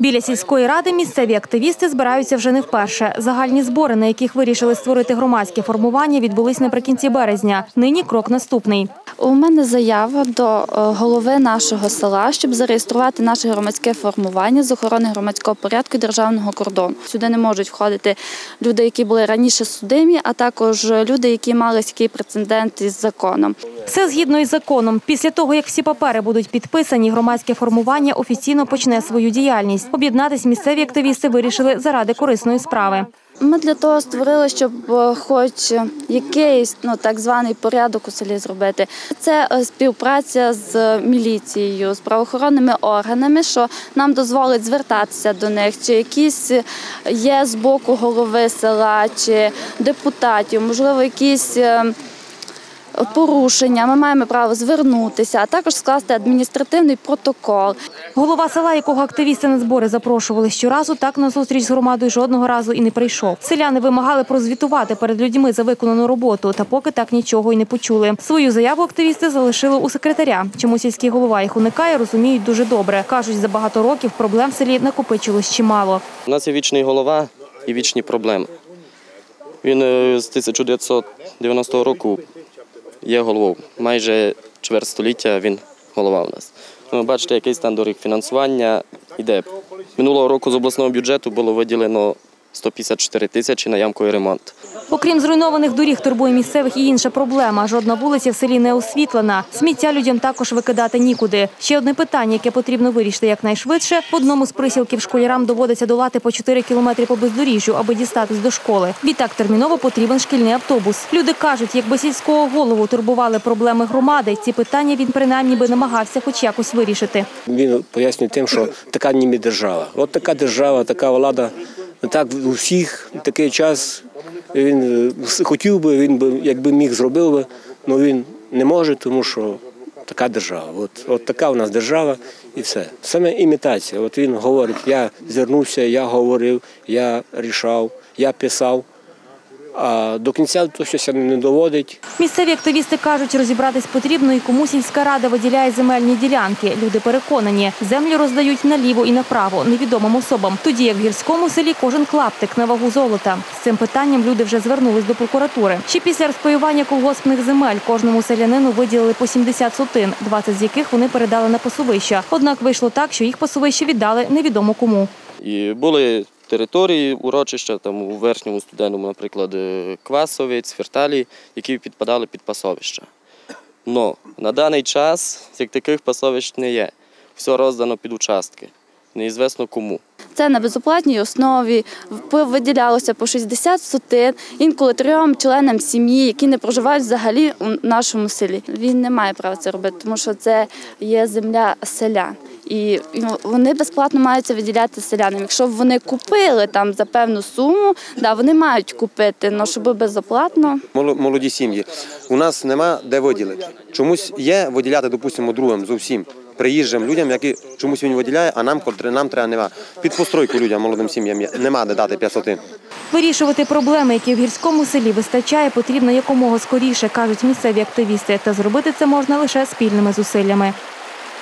Біля сільської ради місцеві активісти збираються вже не вперше. Загальні збори, на яких вирішили створити громадське формування, відбулись наприкінці березня. Нині крок наступний. У мене заява до е, голови нашого села, щоб зареєструвати наше громадське формування з охорони громадського порядку і державного кордону. Сюди не можуть входити люди, які були раніше судимі, а також люди, які мали такий прецедент із законом. Все згідно із законом. Після того, як всі папери будуть підписані, громадське формування офіційно почне свою діяльність. Об'єднатись місцеві активісти вирішили заради корисної справи. Ми для того створили, щоб е, хоч якийсь ну так званий порядок у селі зробити. Це е, співпраця з міліцією, з правоохоронними органами, що нам дозволить звертатися до них, чи якісь є з боку голови села, чи депутатів, можливо, якісь. Порушення, ми маємо право звернутися, а також скласти адміністративний протокол. Голова села, якого активісти на збори запрошували щоразу, так на зустріч з громадою жодного разу і не прийшов. Селяни вимагали прозвітувати перед людьми за виконану роботу, та поки так нічого й не почули. Свою заяву активісти залишили у секретаря. Чому сільський голова їх уникає, розуміють дуже добре. кажуть, за багато років проблем в селі накопичилось чимало. У нас є вічний голова і вічні проблеми. Він е, з 1990 року є головою. Майже чверть століття він голова у нас. Ви бачите, який стан доріг фінансування йде. Минулого року з обласного бюджету було виділено 154 тисячі на ямковий ремонт. Окрім зруйнованих доріг, турбує місцевих і інша проблема. Жодна вулиця в селі не освітлена. Сміття людям також викидати нікуди. Ще одне питання, яке потрібно вирішити якнайшвидше. В одному з присілків школярам доводиться долати по 4 кілометри по бездоріжжю, аби дістатись до школи. Відтак терміново потрібен шкільний автобус. Люди кажуть, якби сільського голову турбували проблеми громади, ці питання він принаймні би намагався хоч якось вирішити. Він пояснює тим, що така ніби держава. От така держава, така влада. Так у всіх такий час він е, хотів би, він би, якби міг, зробив би, але він не може, тому що така держава. От, от така у нас держава і все. Саме імітація. От він говорить, я звернувся, я говорив, я рішав, я писав. А до кінця то щось не доводить. Місцеві активісти кажуть, розібратись потрібно і кому сільська рада виділяє земельні ділянки. Люди переконані, землі роздають наліво і направо невідомим особам. Тоді як в гірському селі кожен клаптик на вагу золота. З цим питанням люди вже звернулись до прокуратури. Ще після розпаювання колгоспних земель кожному селянину виділили по 70 сотин, 20 з яких вони передали на пасовища. Однак вийшло так, що їх пасовище віддали невідомо кому. І були території урочища, там у верхньому студеному, наприклад, е, Квасовець, Ферталі, які підпадали під пасовища. Но на даний час як таких пасовищ не є. Все роздано під участки. Неізвісно кому. Це на безоплатній основі виділялося по 60 сотин, інколи трьом членам сім'ї, які не проживають взагалі у нашому селі. Він не має права це робити, тому що це є земля селян. І ну, вони безплатно мають це виділяти селянам. Якщо б вони купили там за певну суму, да, вони мають купити, але щоб безоплатно. Моло- молоді сім'ї. У нас нема де виділити. Чомусь є виділяти, допустимо, другим зовсім приїжджим людям, які чомусь він виділяє, а нам, котре нам треба нема. Під постройку людям, молодим сім'ям нема де дати 500. Вирішувати проблеми, які в гірському селі вистачає, потрібно якомога скоріше, кажуть місцеві активісти. Та зробити це можна лише спільними зусиллями.